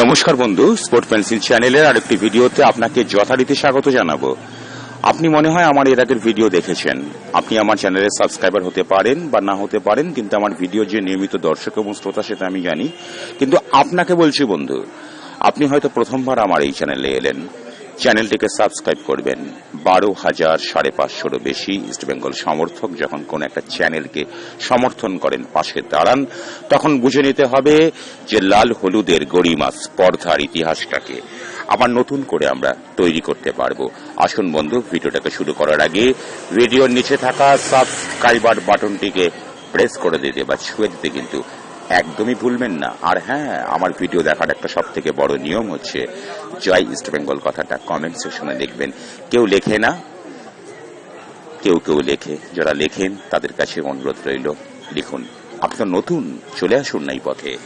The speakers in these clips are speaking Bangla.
নমস্কার বন্ধু, স্পোর্ট পেন্সিল চ্যানেলের আরেকটি ভিডিওতে আপনাকে যথারীতি স্বাগত জানাব। আপনি মনে হয় আমার এর আগের ভিডিও দেখেছেন। আপনি আমার চ্যানেলের সাবস্ক্রাইবার হতে পারেন বা না হতে পারেন, কিন্তু আমার ভিডিও যে নিয়মিত দর্শক এবং শ্রোতা, সেটা আমি জানি। কিন্তু আপনাকে বলছি বন্ধু, আপনি হয়তো প্রথমবার আমার এই চ্যানেলে এলেন। চ্যানেলটিকে সাবস্ক্রাইব করবেন। বারো হাজার সাড়ে পাঁচশোরও বেশি ইস্টবেঙ্গল সমর্থক যখন কোন একটা চ্যানেলকে সমর্থন করেন, পাশে দাঁড়ান, তখন বুঝে নিতে হবে যে লাল হলুদের গরিমা স্পর্ধার ইতিহাসটাকে আবার নতুন করে আমরা তৈরি করতে পারব। আসুন বন্ধু, ভিডিওটাকে শুরু করার আগে ভিডিওর নিচে থাকা সাবস্ক্রাইবার বাটনটিকে প্রেস করে দিতে বা ছুঁয়ে দিতে কিন্তু একদমই ভুলবেন না। আর হ্যাঁ আমার ভিডিও দেখার একটা সব থেকে বড় নিয়ম হচ্ছে জয় ইস্ট বেঙ্গল কথাটা কমেন্ট সেকশনে দেখবেন কেউ লেখে না। কেউ কেউ লেখে। যারা লেখেন, তাদের কাছে অনুরোধ রইল, লিখুন। আপনি তো নতুন, চলে আসুন না এই পথে।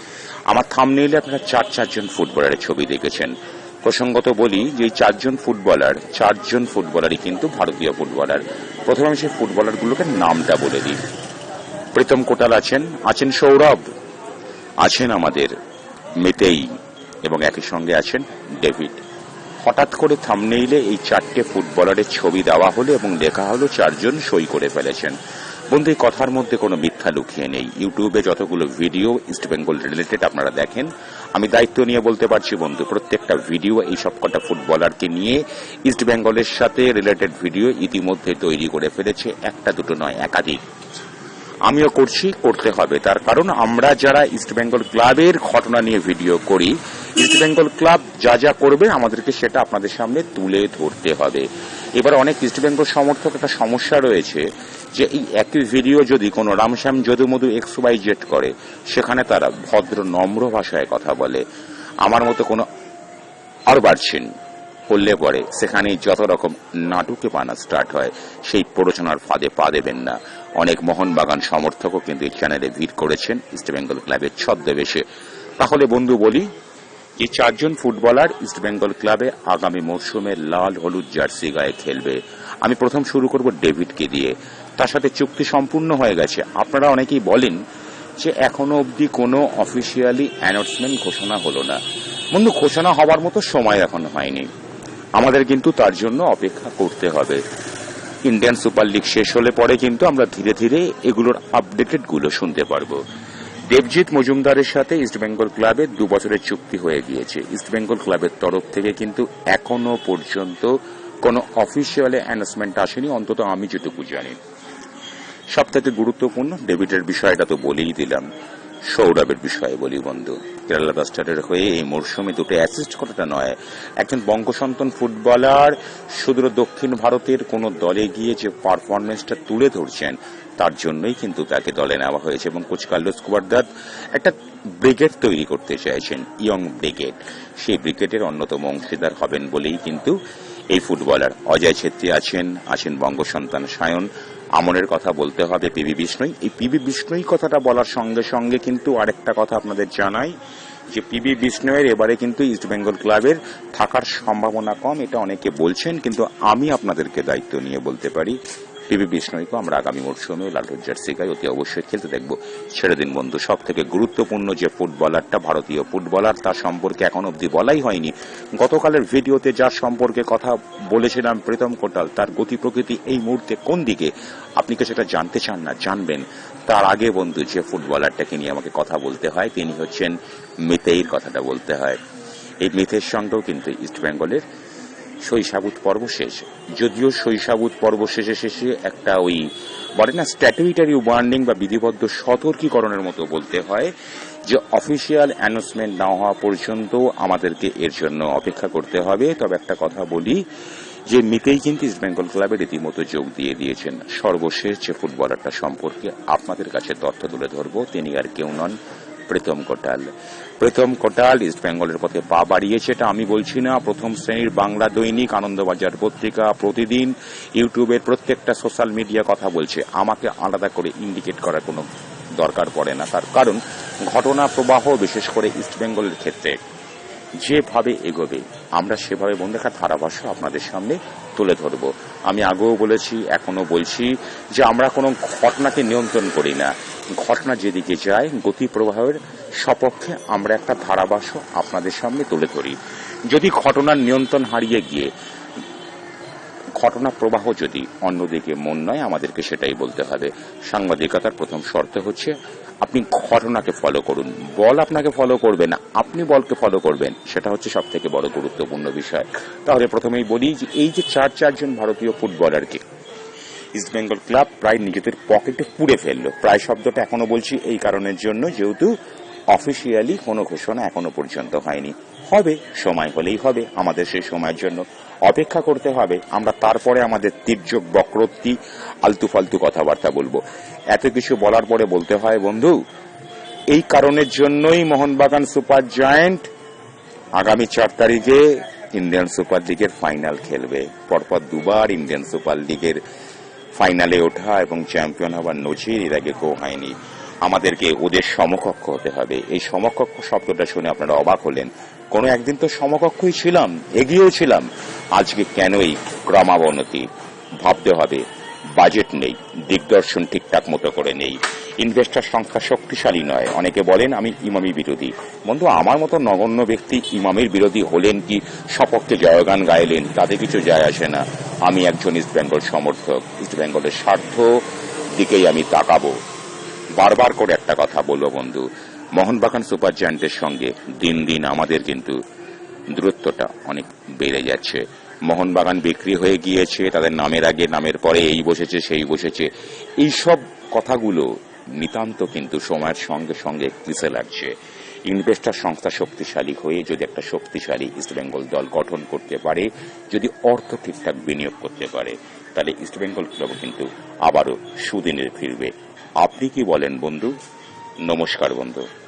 আমার থামনেইলে আপনারা চার চারজন ফুটবলারের ছবি দেখেছেন। প্রসঙ্গত বলি যে চারজন ফুটবলার চারজন ফুটবলারই কিন্তু ভারতীয় ফুটবলার প্রথমে সেই ফুটবলারগুলোকে নামটা বলে দিই। প্রীতম কোটাল আছেন আছেন সৌরভ। আছেন আমাদের মেতেই এবং একই সঙ্গে আছেন ডেভিড। হঠাৎ করে থামনেইলে এই চারটে ফুটবলারের ছবি দেওয়া হলো এবং লেখা হলো, চারজন সই করে ফেলেছেন। বন্ধু, এই কথার মধ্যে কোনো মিথ্যা লুকিয়ে নেই। ইউটিউবে যতগুলো ভিডিও ইস্টবেঙ্গল রিলেটেড আপনারা দেখেন, আমি দায়িত্ব নিয়ে বলতে পারছি বন্ধু, প্রত্যেকটা ভিডিও এই সব কটা ফুটবলারকে নিয়ে ইস্টবেঙ্গলের সাথে রিলেটেড ভিডিও ইতিমধ্যে তৈরি করে ফেলেছে, একটা দুটো নয়, একাধিক। আমিও করছি, করতে হবে। তার কারণ আমরা যারা ইস্টবেঙ্গল ক্লাবের ঘটনা নিয়ে ভিডিও করি ইস্টবেঙ্গল ক্লাব যা যা করবে আমাদেরকে সেটা আপনাদের সামনে তুলে ধরতে হবে। এবার অনেক ইস্টবেঙ্গল সমর্থক একটা সমস্যা রয়েছে যে এই একই ভিডিও যদি কোনো Ramshyam Jadumadhu X Y Z করে, সেখানে তারা ভদ্র, নম্র ভাষায় কথা বলে। আমার মতো কোনো আর বাড়ছেন। করলে পরে সেখানেই যত রকম নাটুকে পানা স্টার্ট হয়, সেই প্ররোচনার ফাঁদে পা দেবেন না। অনেক মোহনবাগান সমর্থকও কিন্তু এই চ্যানেলে ভিড় করেছেন ইস্টবেঙ্গল ক্লাবের ছদ্মবেশে। তাহলে বন্ধু, বলি যে চারজন ফুটবলার ইস্টবেঙ্গল ক্লাবে আগামী মরশুমে লাল হলুদ জার্সি গায়ে খেলবে। আমি প্রথম শুরু করব ডেভিডকে দিয়ে। তার সাথে চুক্তি সম্পূর্ণ হয়ে গেছে। আপনারা অনেকেই বলেন যে এখনও অবধি কোনো অফিসিয়ালি অ্যানাউন্সমেন্ট ঘোষণা হলো না। বন্ধু, ঘোষণা হওয়ার মতো সময় এখনও হয়নি। আমাদের কিন্তু তার জন্য অপেক্ষা করতে হবে। ইন্ডিয়ান সুপার লিগ শেষ হলে পরে কিন্তু আমরা ধীরে ধীরে এগুলোর আপডেটেডগুলো শুনতে পারব। দেবজিৎ মজুমদারের সাথে ইস্টবেঙ্গল ক্লাবের দু বছরের চুক্তি হয়ে গিয়েছে। ইস্টবেঙ্গল ক্লাবের তরফ থেকে কিন্তু এখনও পর্যন্ত কোনো অফিসিয়াল অ্যানাউন্সমেন্ট আসেনি, অন্তত আমি যেটুকু জানি। সব থেকে গুরুত্বপূর্ণ ডেভিডের বিষয়টা তো বলেই দিলাম। সৌরভের বিষয়ে বলি, বন্ধু। কেরালা ব্লাস্টারের হয়ে এই মরশুমে দুটো অ্যাসিস্ট করাটা নয়। একজন বঙ্গসন্তান ফুটবলার, সুদূর দক্ষিণ ভারতের কোন দলে গিয়ে যে পারফরমেন্সটা তুলে ধরছেন, তার জন্যই কিন্তু তাকে দলে নেওয়া হয়েছে এবং কোচ কার্লোস কুবারদাদ একটা ব্রিগেড তৈরি করতে চাইছেন, ইয়ং ব্রিগেড। সেই ব্রিগেডের অন্যতম অংশীদার হবেন বলেই কিন্তু এই ফুটবলার অজয় ছেত্রী আছেন আছেন বঙ্গসন্তান সায়ন। আমনের কথা বলতে হবে পিবি বিষ্ণুই। এই পিবি বিষ্ণুই কথাটা বলার সঙ্গে সঙ্গে কিন্তু আরেকটা কথা আপনাদের জানাই যে পিবি বিষ্ণুয়ের এবারে কিন্তু ইস্টবেঙ্গল ক্লাবের থাকার সম্ভাবনা কম, এটা অনেকে বলছেন, কিন্তু আমি আপনাদেরকে দায়িত্ব নিয়ে বলতে পারি। পিবি বিষ্ণয়কে আমরা আগামী মরশুমে লালুর জার্সি গায়ে অতি অবশ্যই খেলতে দেখব। ছেড়ে দিন বন্ধু সব থেকে গুরুত্বপূর্ণ যে ফুটবলারটা ভারতীয় ফুটবলার, তার সম্পর্কে এখন অবধি বলাই হয়নি। গতকালের ভিডিওতে যার সম্পর্কে কথা বলেছিলাম প্রীতম কোটাল, তার গতি প্রকৃতি এই মুহূর্তে কোন দিকে? আপনি কি সেটা জানতে চান না? জানবেন। তার আগে বন্ধু, যে ফুটবলারটাকে নিয়ে আমাকে কথা বলতে হয়, তিনি হচ্ছেন মিতেইর কথাটা বলতে হয়। এই মিথের সঙ্গেও কিন্তু ইস্টবেঙ্গলের শৈশাবুত পর্ব শেষ। যদিও শৈশাবুত পর্ব শেষে শেষে একটা ওই বলে না স্ট্যাটুইটারি ওয়ার্নিং বা বিধিবদ্ধ সতর্কীকরণের মতো বলতে হয় যে অফিসিয়াল অ্যানাউন্সমেন্ট না হওয়া পর্যন্ত আমাদেরকে এর জন্য অপেক্ষা করতে হবে। তবে একটা কথা বলি যে মিতেই কিন্তু ইস্ট বেঙ্গল ক্লাবে রীতিমতো যোগ দিয়ে দিয়েছেন। সর্বশেষ যে ফুটবলারটা সম্পর্কে আপনাদের কাছে তথ্য তুলে ধরবো, তিনি আর কেউ নন। প্রীতম কোটাল। প্রথম কোটাল ইস্ট বেঙ্গলের পথে পা বাড়িয়েছে, এটা আমি বলছি না। প্রথম শ্রেণির বাংলা দৈনিক, আনন্দবাজার পত্রিকা প্রতিদিন ইউটিউবের প্রত্যেকটা সোশ্যাল মিডিয়া কথা বলছে। আমাকে আলাদা করে ইন্ডিকেট করার কোনো দরকার পড়ে না। তার কারণ, ঘটনা প্রবাহ, বিশেষ করে ইস্ট বেঙ্গলের ক্ষেত্রে, যেভাবে এগোবে আমরা সেভাবে বন্ধু একটা ধারাভাষ্য আপনাদের সামনে তুলে ধরব। আমি আগেও বলেছি এখনও বলছি যে আমরা কোনো ঘটনাকে নিয়ন্ত্রণ করি না। ঘটনা যেদিকে যায়, গতি প্রবাহের সপক্ষে আমরা একটা ধারাভাষ্য আপনাদের সামনে তুলে ধরি। যদি ঘটনার নিয়ন্ত্রণ হারিয়ে গিয়ে, ঘটনা প্রবাহ যদি অন্যদিকে মন নয়, আমাদেরকে সেটাই বলতে হবে। সাংবাদিকতার প্রথম শর্ত হচ্ছে আপনি ঘটনাকে ফলো করুন। বল আপনাকে ফলো করবে না, আপনি বলকে ফলো করবেন, সেটা হচ্ছে সব থেকে বড় গুরুত্বপূর্ণ বিষয়। তাহলে প্রথমেই বলি যে এই যে চার চারজন ভারতীয় ফুটবলারকে ইস্ট বেঙ্গল ক্লাব প্রায় নিজেদের পকেটে পুড়ে ফেলল। প্রায় শব্দটা এখনও বলছি এই কারণের জন্য, যেহেতু অফিসিয়ালি কোনো ঘোষণা এখনও পর্যন্ত হয়নি। হবে, সময় হলেই হবে, আমাদের সেই সময়ের জন্য অপেক্ষা করতে হবে। আমরা তারপরে আমাদের তীর্যক বক্রোক্তি আলতু ফালতু কথাবার্তা বলব। এত কিছু বলার পরে বলতে হয়, বন্ধু, এই কারণের জন্যই মোহনবাগান সুপার জয়েন্ট আগামী চার তারিখে ইন্ডিয়ান সুপার লিগের ফাইনাল খেলবে। পরপর দুবার ইন্ডিয়ান সুপার লিগের ফাইনালে ওঠা এবং চ্যাম্পিয়ন হওয়ার নজির এর আগে কেউ হয়নি। আমাদেরকে ওদের সমকক্ষ হতে হবে। এই সমকক্ষ শব্দটা শুনে আপনারা অবাক হলেন। কোনো একদিন তো সমকক্ষই ছিলাম, এগিয়েও ছিলাম। আজকে কেনই ক্রমাবনতি? ভাবতে হবে বাজেট নেই, দিগদর্শন ঠিকঠাক মতো করে নেই। ইনভেস্টার সংখ্যা শক্তিশালী নয়। অনেকে বলেন, আমি ইমামি বিরোধী। বন্ধু, আমার মতো নগণ্য ব্যক্তি ইমামের বিরোধী হলেন কি, সপক্ষে জয়গান গাইলেন, তাতে কিছু যায় আসে না। আমি একজন ইস্ট বেঙ্গল সমর্থক। ইস্ট বেঙ্গলের স্বার্থ দিকেই আমি তাকাবো। বারবার করে একটা কথা বলব বন্ধু মোহনবাগান সুপার জায়ান্টের সঙ্গে দিন দিন আমাদের কিন্তু দূরত্বটা অনেক বেড়ে যাচ্ছে। মোহনবাগান বিক্রি হয়ে গিয়েছে, তাদের নামের আগে, নামের পরে এই বসেছে, সেই বসেছে। এইসব কথাগুলো নিতান্ত কিন্তু সময়ের সঙ্গে সঙ্গে পিছে লাগছে। ইনভেস্টার সংস্থা শক্তিশালী হয়ে যদি একটা শক্তিশালী ইস্টবেঙ্গল দল গঠন করতে পারে, যদি অর্থ ঠিকঠাক বিনিয়োগ করতে পারে, তাহলে ইস্টবেঙ্গল ক্লাব কিন্তু আবারও সুদিনের ফিরবে। আপনি কি বলেন বন্ধু? নমস্কার বন্ধু।